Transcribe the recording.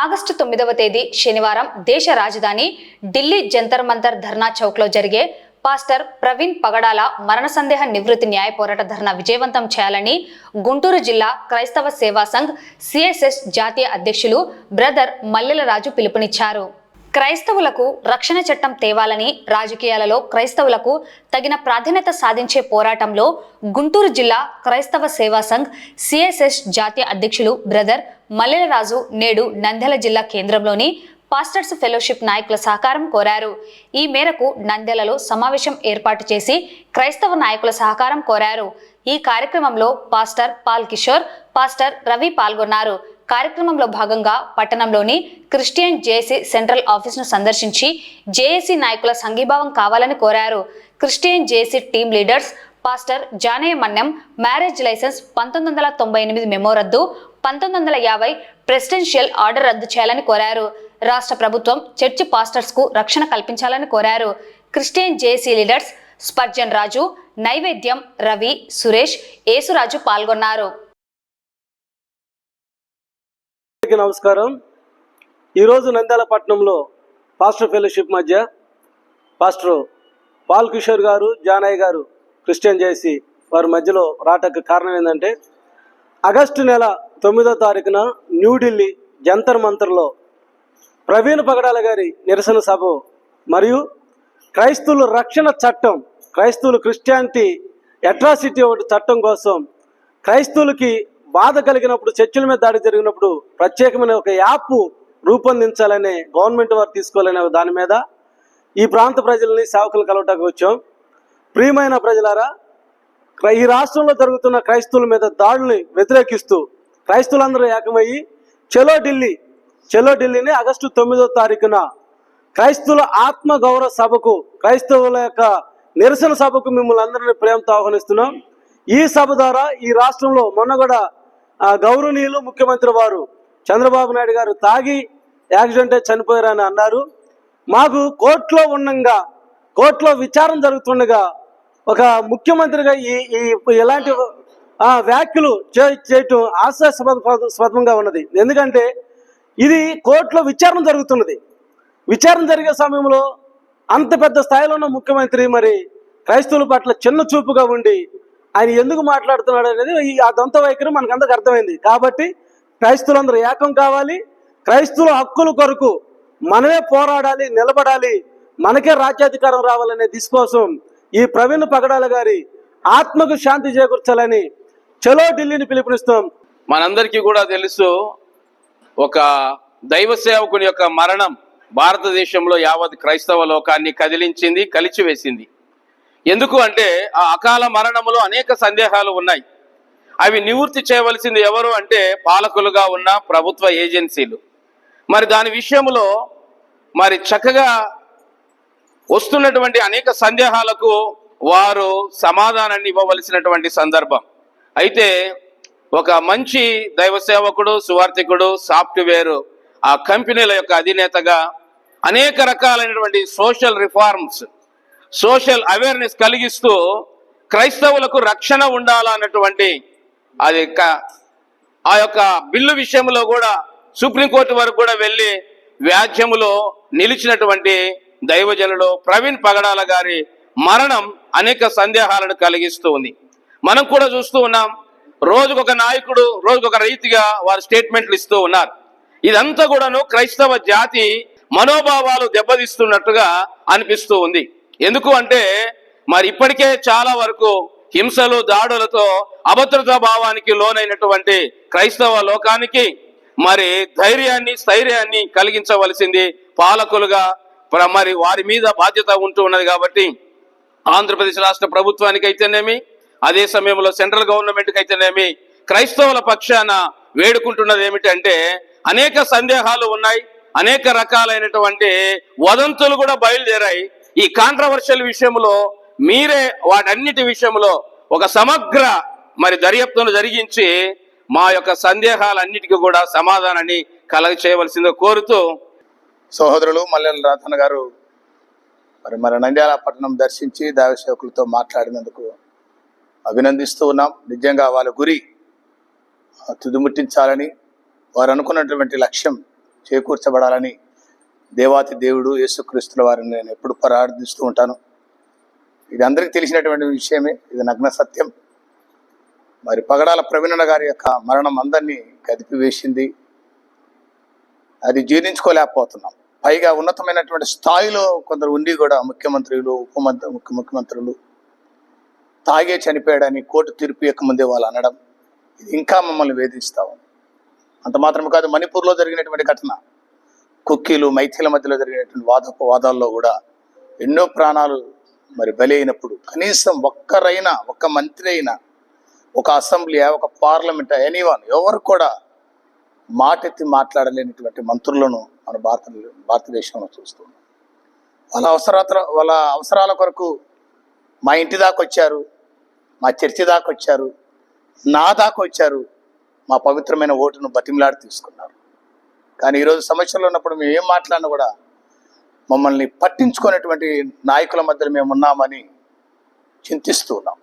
August తొమ్మిదవ తేదీ శనివారం దేశ రాజధాని ఢిల్లీ జంతర్ మంతర్ ధర్నా చౌక్లో జరిగే పాస్టర్ ప్రవీణ్ పగడాల మరణ సందేహ నివృత్తి న్యాయ పోరాట ధర్నా విజయవంతం చేయాలని గుంటూరు జిల్లా క్రైస్తవ సేవా సంఘ్ సిఎస్ఎస్ జాతీయ అధ్యక్షులు బ్రదర్ మల్లెల రాజు పిలుపునిచ్చారు. క్రైస్తవులకు రక్షణ చట్టం తేవాలని రాజకీయాలలో క్రైస్తవులకు తగిన ప్రాధాన్యత సాధించే పోరాటంలో గుంటూరు జిల్లా క్రైస్తవ సేవా సంఘ్ సిఎస్ఎస్ జాతీయ అధ్యక్షులు బ్రదర్ మల్లెలరాజు నేడు నంద్యాల జిల్లా కేంద్రంలోని పాస్టర్స్ ఫెలోషిప్ నాయకుల సహకారం కోరారు. ఈ మేరకు నంద్యాలలో సమావేశం ఏర్పాటు చేసి క్రైస్తవ నాయకుల సహకారం కోరారు. ఈ కార్యక్రమంలో pastor Paul Kishore pastor Ravi పాల్గొన్నారు. కార్యక్రమంలో భాగంగా పట్టణంలోని క్రిస్టియన్ జేఏసీ సెంట్రల్ ఆఫీసును సందర్శించి జేఏసీ నాయకుల సంఘీభావం కావాలని కోరారు. Christian JAC team leaders pastor Janaiah Manyam marriage license పంతొమ్మిది వందల తొంభై ఎనిమిది మెమో రద్దు పంతొమ్మిది వందల యాభై ప్రెసిడెన్షియల్ ఆర్డర్ రద్దు చేయాలని కోరారు. రాష్ట్ర ప్రభుత్వం చర్చి పాస్టర్స్కు రక్షణ కల్పించాలని కోరారు. Christian JAC leaders Spurgeon Raju Naivedyam Ravi Suresh Yesuraju పాల్గొన్నారు. అందరికీ నమస్కారం. ఈరోజు నంద్యాల పట్టణంలో పాస్టర్ ఫెలోషిప్ మధ్య పాస్టర్ పాల్ కిషోర్ గారు జానయ్య గారు క్రిస్టియన్ చేసి వారి మధ్యలో రాటకు కారణం ఏంటంటే ఆగస్టు నెల తొమ్మిదో తారీఖున న్యూఢిల్లీ జంతర్ మంతర్లో ప్రవీణ్ పగడాల గారి నిరసన సభ మరియు క్రైస్తవుల రక్షణ చట్టం క్రైస్తవులు క్రిస్టియానిటీ అట్రాసిటీ ఒకటి చట్టం కోసం క్రైస్తవులకి బాధ కలిగినప్పుడు చర్చిల మీద దాడి జరిగినప్పుడు ప్రత్యేకమైన ఒక యాప్ రూపొందించాలనే గవర్నమెంట్ వారు తీసుకోవాలనే దాని మీద ఈ ప్రాంత ప్రజల్ని సేవకులు కలవటానికి వచ్చాం. ప్రియమైన ప్రజలారా ఈ రాష్ట్రంలో జరుగుతున్న క్రైస్తవుల మీద దాడుల్ని వ్యతిరేకిస్తూ క్రైస్తవులందరూ ఏకమయ్యి చెలో ఢిల్లీ చెలో ఢిల్లీని ఆగస్టు తొమ్మిదో తారీఖున క్రైస్తవుల ఆత్మ గౌరవ సభకు క్రైస్తవుల యొక్క నిరసన సభకు మిమ్మల్ని అందరినీ ప్రేమతో ఆహ్వానిస్తున్నాం. ఈ సభ ద్వారా ఈ రాష్ట్రంలో మొన్న కూడా గౌరవనీయులు ముఖ్యమంత్రి వారు చంద్రబాబు నాయుడు గారు తాగి యాక్సిడెంట్ చనిపోయారని అన్నారు. మాకు కోర్టులో ఉండగా కోర్టులో విచారణ జరుగుతుండగా ఒక ముఖ్యమంత్రిగా ఈ ఈ వ్యాఖ్యలు చేయటం ఆశాస్పదంగా ఉన్నది. ఎందుకంటే ఇది కోర్టులో విచారణ జరుగుతున్నది. విచారణ జరిగే సమయంలో అంత పెద్ద స్థాయిలో ఉన్న ముఖ్యమంత్రి మరి క్రైస్తవుల పట్ల చిన్న చూపుగా ఉండి ఆయన ఎందుకు మాట్లాడుతున్నాడు అనేది ఈ ఆ దొంత వైఖరి మనకందరికి అర్థమైంది. కాబట్టి క్రైస్తువులందరూ ఏకం కావాలి. క్రైస్తవుల హక్కుల కొరకు మనమే పోరాడాలి నిలబడాలి. మనకే రాజ్యాధికారం రావాలనే దిశకోసం ఈ ప్రవీణ్ పగడాల గారి ఆత్మకు శాంతి చేకూర్చాలని చలో ఢిల్లీని పిలుపునిస్తాం. మనందరికీ కూడా తెలుసు ఒక దైవ సేవకుని యొక్క మరణం భారతదేశంలో యావత్ క్రైస్తవ లోకాన్ని కదిలించింది కలిచివేసింది. ఎందుకు అంటే ఆ అకాల మరణములో అనేక సందేహాలు ఉన్నాయి. అవి నివృత్తి చేయవలసింది ఎవరు అంటే పాలకులుగా ఉన్న ప్రభుత్వ ఏజెన్సీలు. మరి దాని విషయంలో మరి చక్కగా వస్తున్నటువంటి అనేక సందేహాలకు వారు సమాధానాన్ని ఇవ్వవలసినటువంటి సందర్భం. అయితే ఒక మంచి దైవ సేవకుడు సువార్థికుడు సాఫ్ట్వేర్ ఆ కంపెనీల యొక్క అధినేతగా అనేక రకాలైనటువంటి సోషల్ రిఫార్మ్స్ సోషల్ అవేర్నెస్ కలిగిస్తూ క్రైస్తవులకు రక్షణ ఉండాలన్నటువంటి అది ఆ యొక్క బిల్లు విషయంలో కూడా సుప్రీంకోర్టు వరకు కూడా వెళ్ళి వ్యాజ్యములో నిలిచినటువంటి దైవజనుడు ప్రవీణ్ పగడాల గారి మరణం అనేక సందేహాలను కలిగిస్తూ ఉంది. మనం కూడా చూస్తూ ఉన్నాం. రోజుకొక నాయకుడు రోజుకొక రీతిగా వారు స్టేట్మెంట్లు ఇస్తూ ఉన్నారు. ఇదంతా కూడాను క్రైస్తవ జాతి మనోభావాలు దెబ్బతీస్తున్నట్టుగా అనిపిస్తూ ఉంది. ఎందుకు అంటే మరి ఇప్పటికే చాలా వరకు హింసలు దాడులతో అభద్రతా భావానికి లోనైనటువంటి క్రైస్తవ లోకానికి మరి ధైర్యాన్ని స్థైర్యాన్ని కలిగించవలసింది పాలకులుగా మరి వారి మీద బాధ్యత ఉంటూ ఉన్నది కాబట్టి ఆంధ్రప్రదేశ్ రాష్ట్ర ప్రభుత్వానికి అయితేనేమి అదే సమయంలో సెంట్రల్ గవర్నమెంట్కి అయితేనేమి క్రైస్తవుల పక్షాన వేడుకుంటున్నది ఏమిటంటే అనేక సందేహాలు ఉన్నాయి అనేక రకాలైనటువంటి వదంతులు కూడా బయలుదేరాయి. ఈ కాంట్రవర్షియల్ విషయంలో మీరే వాటన్నిటి విషయంలో ఒక సమగ్ర మరి దర్యాప్తును జరిగించి మా యొక్క సందేహాలన్నిటికీ కూడా సమాధానాన్ని కలగ చేయవలసిందో కోరుతూ సహోదరులు మల్లెల రాధన్ గారు మరి మన నంద్యాల పట్టణం దర్శించి దైవసేవకులతో మాట్లాడినందుకు అభినందిస్తూ ఉన్నాం. నిజంగా వాళ్ళ గురి తుదిముట్టించాలని వారు అనుకున్నటువంటి లక్ష్యం చేకూర్చబడాలని దేవాతి దేవుడు యేసుక్రీస్తుల వారిని నేను ఎప్పుడు ప్రార్థిస్తూ ఉంటాను. ఇది అందరికీ తెలిసినటువంటి విషయమే. ఇది నగ్న సత్యం. మరి పగడాల ప్రవీణ గారి యొక్క మరణం అందరినీ కదిపివేసింది అది జీర్ణించుకోలేకపోతున్నాం. పైగా ఉన్నతమైనటువంటి స్థాయిలో కొందరు ఉండి కూడా ముఖ్యమంత్రులు ఉపమంత్రి ముఖ్య ముఖ్యమంత్రులు తాగే చనిపోయాడని కోర్టు తీర్పు యొక్క ముందే వాళ్ళు అనడం. ఇది ఇంకా మమ్మల్ని వేధిస్తాం అంత మాత్రమే కాదు మణిపూర్లో జరిగినటువంటి ఘటన. కుక్కీలు మైథిల మధ్యలో జరిగినటువంటి వాదోపవాదాల్లో కూడా ఎన్నో ప్రాణాలు మరి బలి అయినప్పుడు కనీసం ఒక్కరైనా ఒక్క మంత్రి అయినా ఒక అసెంబ్లీ ఒక పార్లమెంట్ ఎనీవన్ ఎవరు కూడా మాటెత్తి మాట్లాడలేనటువంటి మంత్రులను మన భారత భారతదేశంలో చూస్తున్నాం వాళ్ళ అవసరాల వాళ్ళ అవసరాల కొరకు మా ఇంటి దాకా వచ్చారు మా చర్చి దాకా వచ్చారు నా దాకా వచ్చారు మా పవిత్రమైన ఓటును బతిమలాడి తీసుకున్నారు. కానీ ఈరోజు సమస్యలు ఉన్నప్పుడు మేము ఏం మాట్లాడినా కూడా మమ్మల్ని పట్టించుకునేటువంటి నాయకుల మధ్య మేము ఉన్నామని చింతిస్తూ ఉన్నాం.